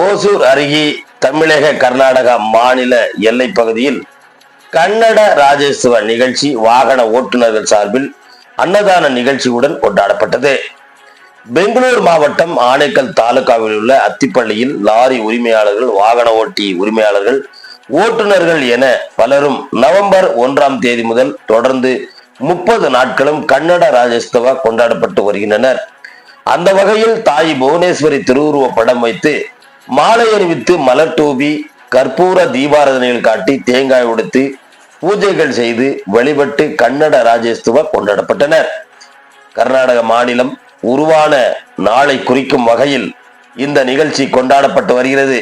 ஓசூர் அருகே தமிழக கர்நாடகா மாநில எல்லை பகுதியில் கன்னட ராஜேஸ்வர நிகழ்ச்சி வாகன ஓட்டுநர்கள் சார்பில் அன்னதான நிகழ்ச்சியுடன் கொண்டாடப்பட்டது. பெங்களூர் மாவட்டம் ஆனைக்கல் தாலுகாவில் உள்ள அத்திப்பள்ளியில் லாரி உரிமையாளர்கள் வாகன ஓட்டி உரிமையாளர்கள் ஓட்டுநர்கள் என பலரும் நவம்பர் ஒன்றாம் தேதி முதல் தொடர்ந்து முப்பது நாட்களும் கன்னட ராஜோத்சவா கொண்டாடப்பட்டு வருகின்றனர். அந்த வகையில் தாய் புவனேஸ்வரி திருவுருவ படம் வைத்து மாலை அணிவித்து மலர் தூவி கற்பூர தீபாரதனையில் காட்டி தேங்காய் உடுத்து பூஜைகள் செய்து வழிபட்டு கன்னட ராஜேஸ்துவ கொண்டாடப்பட்டனர். கர்நாடக மாநிலம் உருவான நாளை குறிக்கும் வகையில் இந்த நிகழ்ச்சி கொண்டாடப்பட்டு வருகிறது.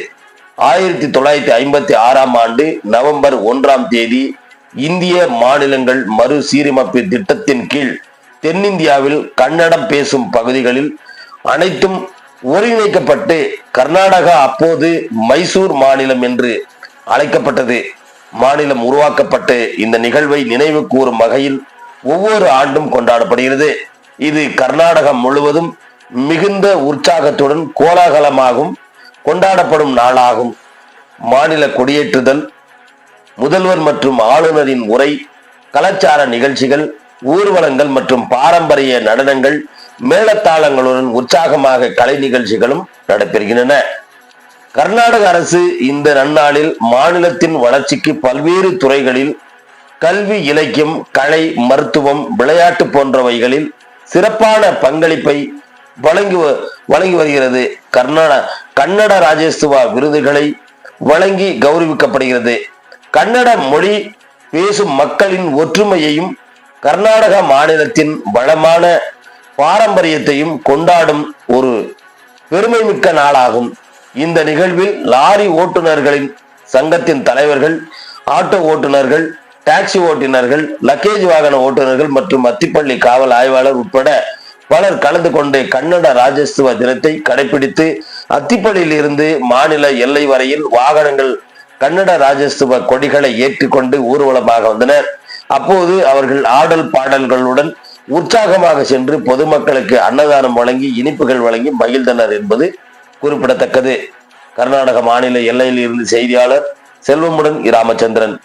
ஆயிரத்தி தொள்ளாயிரத்தி ஐம்பத்தி ஆறாம் ஆண்டு நவம்பர் ஒன்றாம் தேதி இந்திய மாநிலங்கள் மறு சீரமைப்பு திட்டத்தின் கீழ் தென்னிந்தியாவில் கன்னடம் பேசும் பகுதிகளில் அனைத்தும் ஒருங்கிணைக்கப்பட்டு கர்நாடகா அப்போது மைசூர் மாநிலம் என்று அழைக்கப்பட்டது. மாநிலம் உருவாக்கப்பட்டு இந்த நிகழ்வை நினைவு கூறும் வகையில் ஒவ்வொரு ஆண்டும் கொண்டாடப்படுகிறது. இது கர்நாடகம் முழுவதும் மிகுந்த உற்சாகத்துடன் கோலாகலமாகும் கொண்டாடப்படும் நாளாகும். மாநில கொடியேற்றுதல் முதல்வர் மற்றும் ஆளுநரின் உரை கலாச்சார நிகழ்ச்சிகள் ஊர்வலங்கள் மற்றும் பாரம்பரிய நடனங்கள் மேளத்தாளங்களுடன் உற்சாகமாக கலை நிகழ்ச்சிகளும் நடைபெறுகின்றன கர்நாடக அரசு இந்த நன்னாளில் மாநிலத்தின் வளர்ச்சிக்கு பல்வேறு துறைகளில் கல்வி இலக்கியம் கலை மருத்துவம் விளையாட்டு போன்றவைகளில் சிறப்பான பங்களிப்பை வழங்கி வ- வழங்கி வருகிறது. கர்நாடக கன்னட ராஜேஸ்துவா விருதுகளை வழங்கி கௌரவிக்கப்படுகிறது. கன்னட மொழி பேசும் மக்களின் ஒற்றுமையையும் கர்நாடக மாநிலத்தின் வளமான பாரம்பரியத்தையும் கொண்டாடும் ஒரு பெருமைமிக்க நாளாகும். இந்த நிகழ்வில் லாரி ஓட்டுநர்களின் சங்கத்தின் தலைவர்கள் ஆட்டோ ஓட்டுநர்கள் டாக்ஸி ஓட்டுநர்கள் லக்கேஜ் வாகன ஓட்டுநர்கள் மற்றும் அத்திப்பள்ளி காவல் ஆய்வாளர் உட்பட பலர் கலந்து கொண்டு கன்னட ராஜஸ்துவ தினத்தை கடைபிடித்து அத்திப்பள்ளியில் இருந்து மாநில எல்லை வரையில் வாகனங்கள் கன்னட ராஜஸ்துவ கொடிகளை ஏற்றுக்கொண்டு ஊர்வலமாக வந்தனர். அப்போது அவர்கள் ஆடல் பாடல்களுடன் உற்சாகமாக சென்று பொதுமக்களுக்கு அன்னதானம் வழங்கி இனிப்புகள் வழங்கி மகிழ்ந்தனர் என்பது குறிப்பிடத்தக்கது. கர்நாடக மாநில எல்லையில் இருந்து செய்தியாளர் செல்வமுடன் ராமச்சந்திரன்